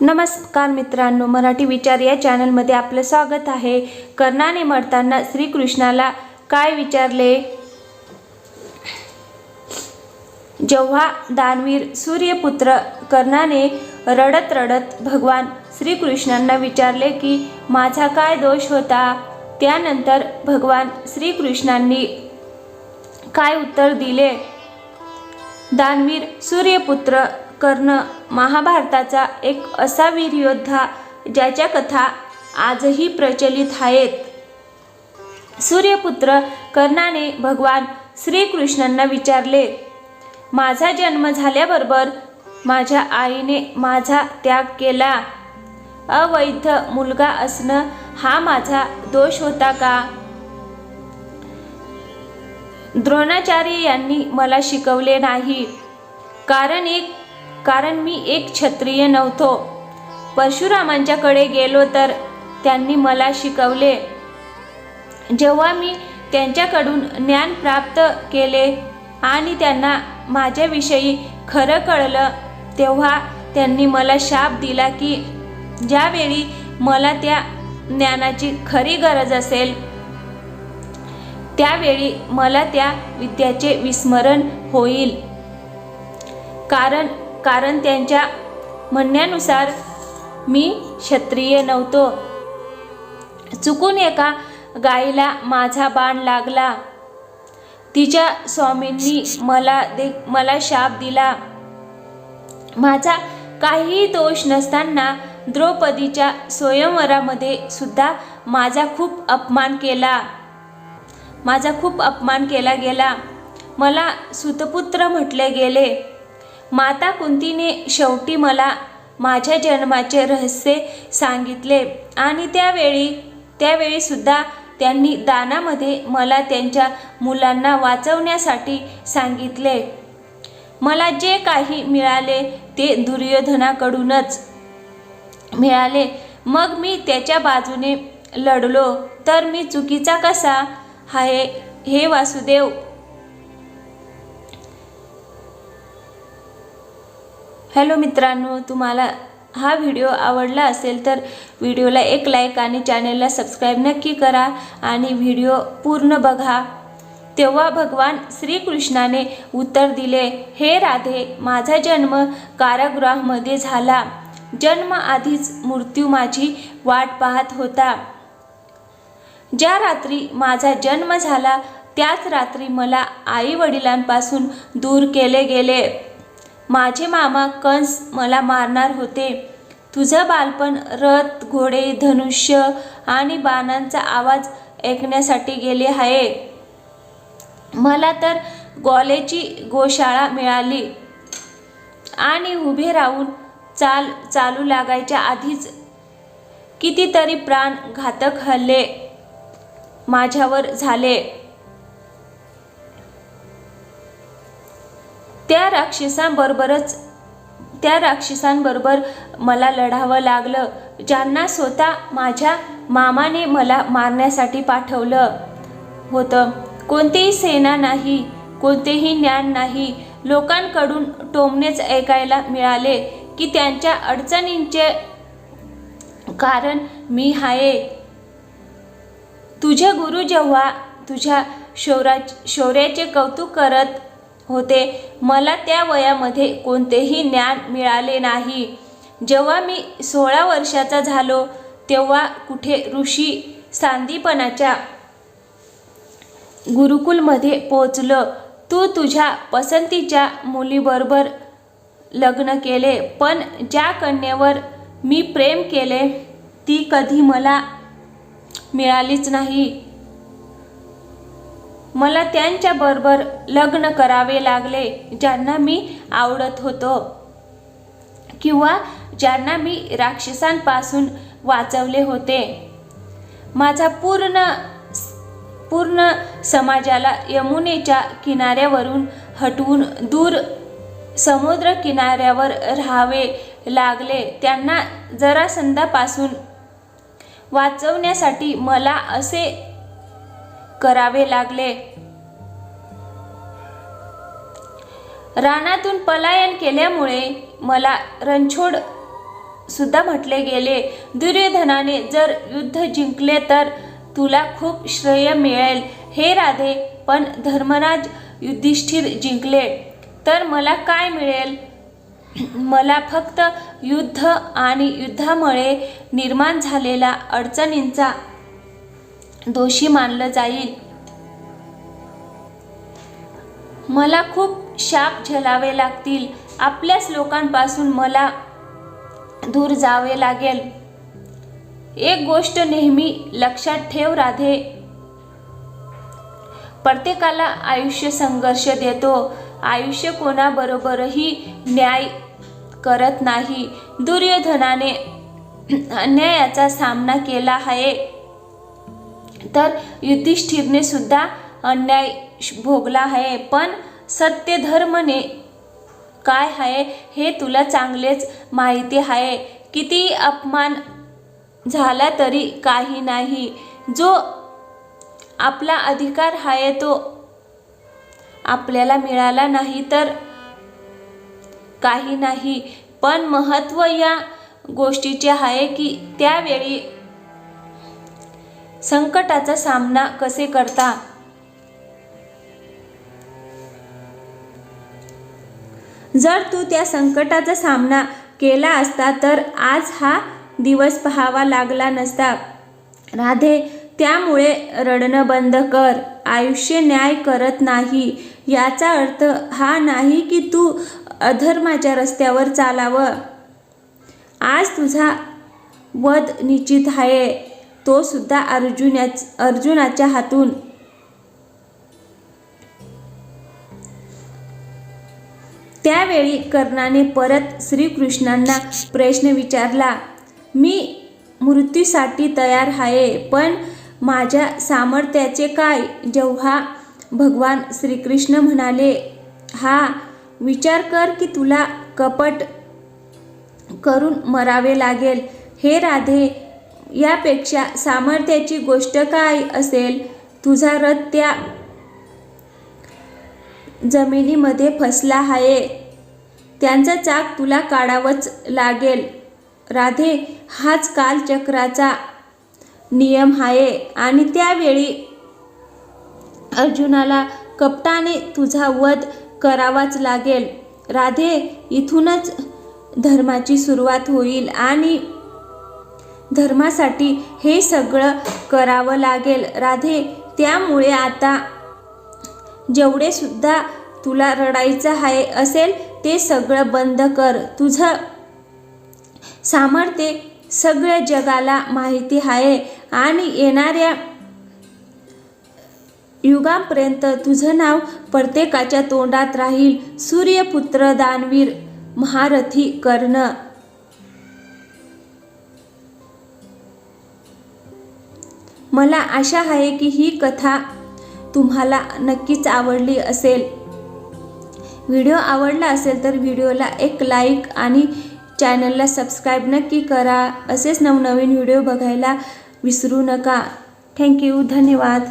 नमस्कार मित्रांनो मराठी विचार या चॅनलमध्ये आपलं स्वागत आहे. कर्णाने मरताना श्रीकृष्णाला काय विचारले? जेव्हा दानवीर सूर्यपुत्र कर्णाने रडत रडत भगवान श्रीकृष्णांना विचारले की माझा काय दोष होता? त्यानंतर भगवान श्रीकृष्णांनी काय उत्तर दिले? दानवीर सूर्यपुत्र कर्ण महाभारताचा एक असा वीर योद्धा ज्याच्या कथा आजही प्रचलित आहेत. सूर्यपुत्र कर्णाने भगवान श्रीकृष्णांना विचारले माझा जन्म झाल्याबरोबर माझ्या आईने माझा त्याग केला. अवैध मुलगा असणं हा माझा दोष होता का? द्रोणाचार्य यांनी मला शिकवले नाही. कारण एक कारण मी एक क्षत्रिय नव्हतो. परशुरामांच्याकडे गेलो तर त्यांनी मला शिकवले. जेव्हा मी त्यांच्याकडून ज्ञान प्राप्त केले आणि त्यांना माझ्याविषयी खरं कळलं तेव्हा त्यांनी मला शाप दिला की ज्यावेळी मला त्या ज्ञानाची खरी गरज असेल त्यावेळी मला त्या विद्याचे विस्मरण होईल. कारण कारण त्यांच्या म्हणण्यानुसार मी क्षत्रिय नव्हतो. चुकून एका गाईला माझा बाण लागला. तिच्या स्वामींनी मला दे मला शाप दिला. माझा काहीही दोष नसताना द्रौपदीच्या स्वयंवरामध्ये सुद्धा माझा खूप अपमान केला. माझा खूप अपमान केला गेला. मला सुतपुत्र म्हटले गेले. माता कुंतीने शेवटी मला माझ्या जन्माचे रहस्य सांगितले. आणि त्यावेळी त्यावेळीसुद्धा त्यांनी दानामध्ये मला त्यांच्या मुलांना वाचवण्यासाठी सांगितले. मला जे काही मिळाले ते दुर्योधनाकडूनच मिळाले. मग मी त्याच्या बाजूने लढलो. तर मी चुकीचा कसा आहे हे वासुदेव हॅलो मित्रांनो तुम्हाला हा व्हिडिओ आवडला असेल तर व्हिडिओला एक लाईक आणि चॅनेलला सबस्क्राईब नक्की करा आणि व्हिडिओ पूर्ण बघा. तेव्हा भगवान श्रीकृष्णाने उत्तर दिले हे राधे माझा जन्म कारागृहामध्ये झाला. जन्म आधीच मृत्यू माझी वाट पाहत होता. ज्या रात्री माझा जन्म झाला त्याच रात्री मला आई वडिलांपासून दूर केले गेले. माझे मामा कंस मला मारणार होते. तुझं बालपण रथ घोडे धनुष्य आणि बाणांचा आवाज ऐकण्यासाठी गेले आहे. मला तर ग्वालेची गोशाळा मिळाली. आणि उभे राहून चाल चालू लागायच्या आधीच कितीतरी प्राण घातक हल्ले माझ्यावर झाले. त्या राक्षसांबरोबरच त्या राक्षसांबरोबर मला लढावं लागलं. ज्यांना स्वतः माझ्या मामाने मला मारण्यासाठी पाठवलं होतं. कोणतीही सेना नाही कोणतेही ज्ञान नाही. लोकांकडून टोमणेच ऐकायला मिळाले की त्यांच्या अडचणींचे कारण मी आहे तुझे गुरु जेव्हा तुझ्या शौरा शौर्याचे कौतुक करत होते. मला त्या वयामध्ये कोणतेही ज्ञान मिळाले नाही. जेव्हा मी सोळा वर्षाचा झालो तेव्हा कुठे ऋषी सांदीपणाच्या गुरुकुलमध्ये पोचलं तू तुझ्या पसंतीच्या मुलीबरोबर लग्न केले पण ज्या कन्येवर मी प्रेम केले ती कधी मला मिळालीच नाही. मला त्यांच्याबरोबर लग्न करावे लागले ज्यांना मी आवडत होतो. किंवा ज्यांना मी राक्षसांपासून वाचवले होते. माझा पूर्ण पूर्ण समाजाला यमुनेच्या किनाऱ्यावरून हटवून दूर समुद्र किनाऱ्यावर राहावे लागले. त्यांना जरासंधापासून वाचवण्यासाठी मला असे करावे लागले. रानातून पलायन केल्यामुळे मला रणछोड सुद्धा म्हटले गेले. दुर्योधनाने जर युद्ध जिंकले तर तुला खूप श्रेय मिळेल. हे राधे पण धर्मराज युधिष्ठिर जिंकले. तर मला काय मिळेल? मला फक्त युद्ध आणि युद्धामुळे निर्माण झालेला अडचणींचा दोषी मानलं जाईल. मला खूप शाप झेलावे लागतील. आपल्याच लोकांपासून मला दूर जावे लागेल. एक गोष्ट नेहमी लक्षात ठेव राधे. प्रत्येकाला आयुष्य संघर्ष देतो. आयुष्य कोणाबरोबरही न्याय करत नाही. दुर्योधनाने अन्यायाचा सामना केला आहे. तर युधिष्ठिरने सुद्धा अन्याय भोगला आहे. पण सत्य धर्मने काय आहे हे तुला चांगलेच माहिती आहे. किती अपमान झाला तरी काही नाही. जो आपला अधिकार आहे तो आपल्याला मिळाला नाही तर काही नाही. पण महत्त्व या गोष्टीचे आहे की त्यावेळी संकटाचा सामना कसे करता? जर तू त्या संकटाचा सामना केला असता तर आज हा दिवस पहावा लागला नसता. राधे त्यामुळे रडणं बंद कर. आयुष्य न्याय करत नाही. याचा अर्थ हा नाही की तू अधर्माच्या रस्त्यावर चालावं. आज तुझा वध निश्चित आहे. तो सुद्धा अर्जुनाच अर्जुनाच्या हातून. त्यावेळी कर्णाने परत श्रीकृष्णांना प्रश्न विचारला मी मृत्यूसाठी तयार आहे पण माझ्या सामर्थ्याचे काय जेव्हा भगवान श्रीकृष्ण म्हणाले हा विचार कर की तुला कपट करून मरावे लागेल. हे राधे यापेक्षा सामर्थ्याची गोष्ट काय असेल? तुझा रथ त्या जमिनीमध्ये फसला आहे. त्यांचा चाक तुला काढावंच लागेल. राधे हाच कालचक्राचा नियम आहे आणि त्यावेळी अर्जुनाला कपटाने तुझा वध करावाच लागेल. राधे इथूनच धर्माची सुरुवात होईल आणि धर्मासाठी हे सगळं करावं लागेल. राधे त्यामुळे आता जेवढे सुद्धा तुला रडायचं आहे असेल ते सगळं बंद कर. तुझं सामर्थ्य सगळ्या जगाला माहिती आहे आणि येणाऱ्या युगापर्यंत तुझं नाव प्रत्येकाच्या तोंडात राहील. सूर्यपुत्र दानवीर महारथी कर्ण. मला आशा आहे की ही कथा तुम्हाला नक्कीच आवडली असेल. व्हिडिओ आवडला असेल तर व्हिडिओला एक लाईक आणि चॅनलला सबस्क्राईब नक्की करा. असेच नवनवीन व्हिडिओ बघायला विसरू नका. थँक्यू धन्यवाद.